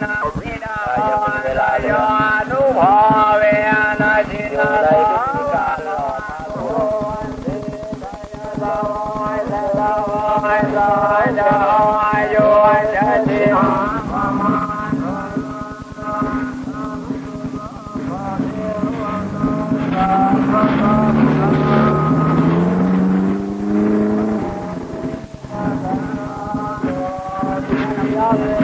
na vi na la yo nu ho ve na di na la Yeah.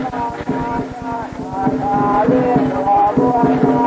Thank you.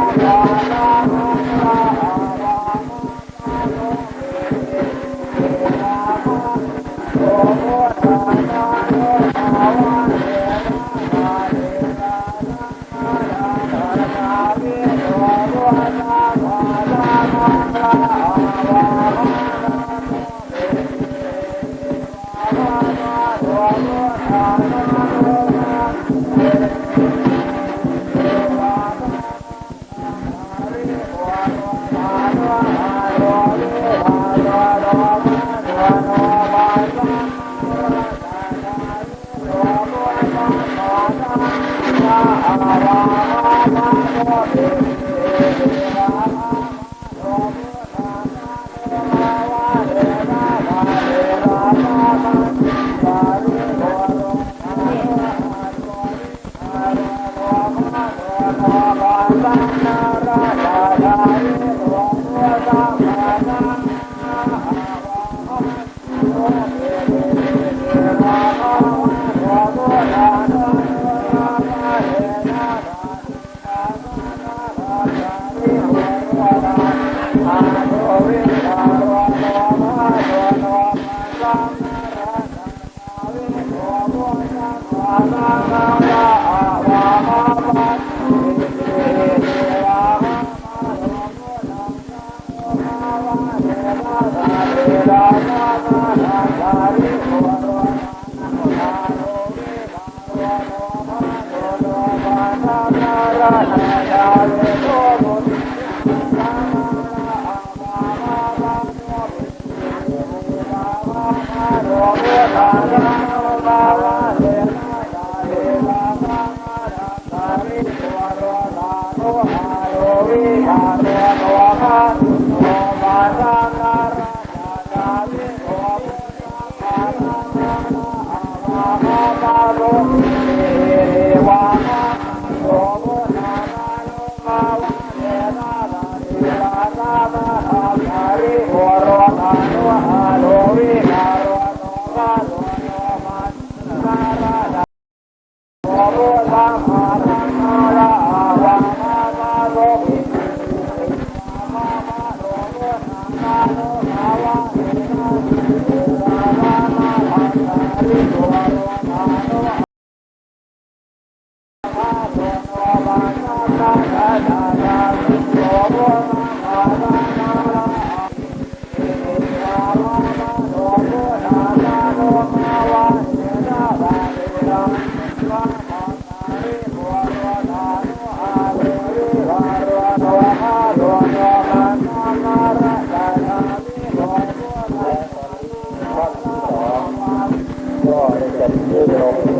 ก็ you know.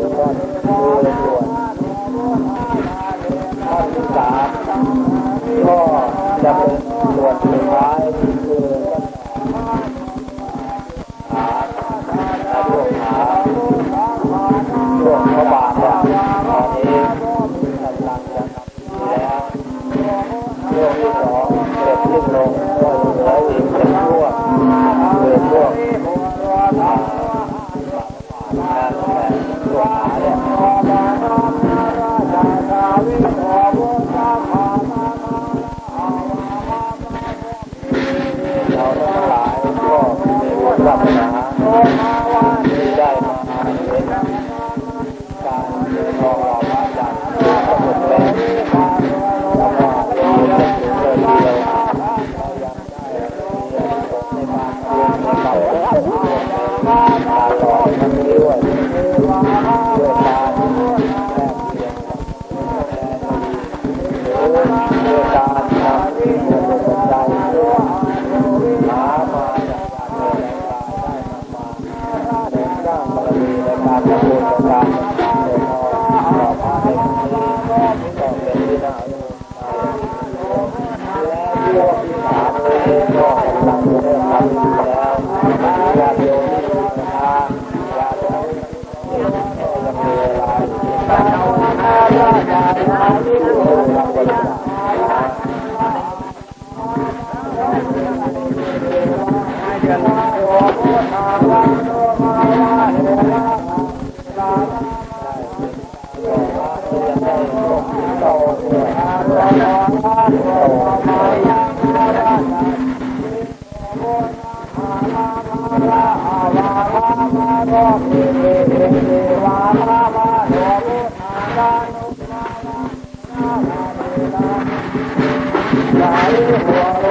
来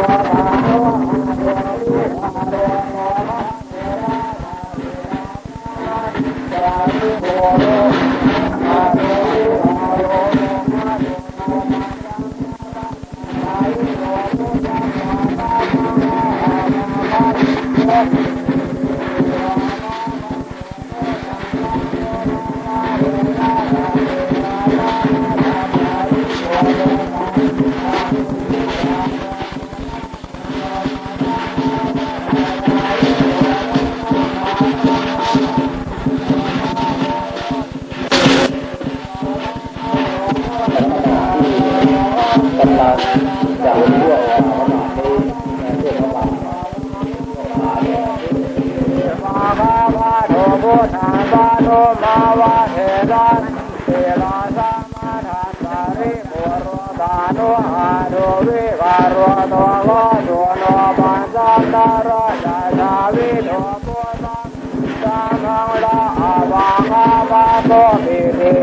ทธาบาโนมาวาเทรันเทลาสามาทานสาริปุโรบาโนอาโดวิวาโรโนโลโยโนปันสัมดารจาชาวิโนปุตังสังลาอาวาคาบาโตปิริ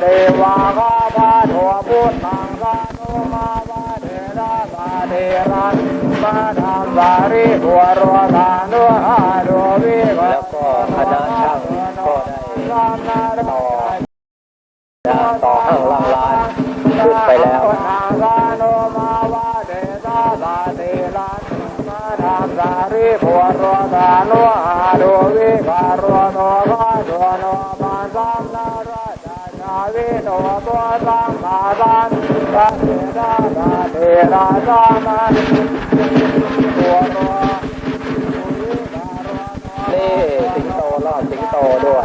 เทวาคาบาโทพุทธังสานุมาวาเทระบาเทรันมาทานสาริปุโรบาโนอาโดวิวา แล้วก็คณะช่างก็ได้ต่อนะ ต่อห้างล่างลานขึ้นไปแล้วสาริพุทธานุอาโดวิกาโรโนกาโดโนปัสสัมนาราชาชาวิโนตัวสัมมาสันตัสเสนาสาเทระสามัน โตด้วย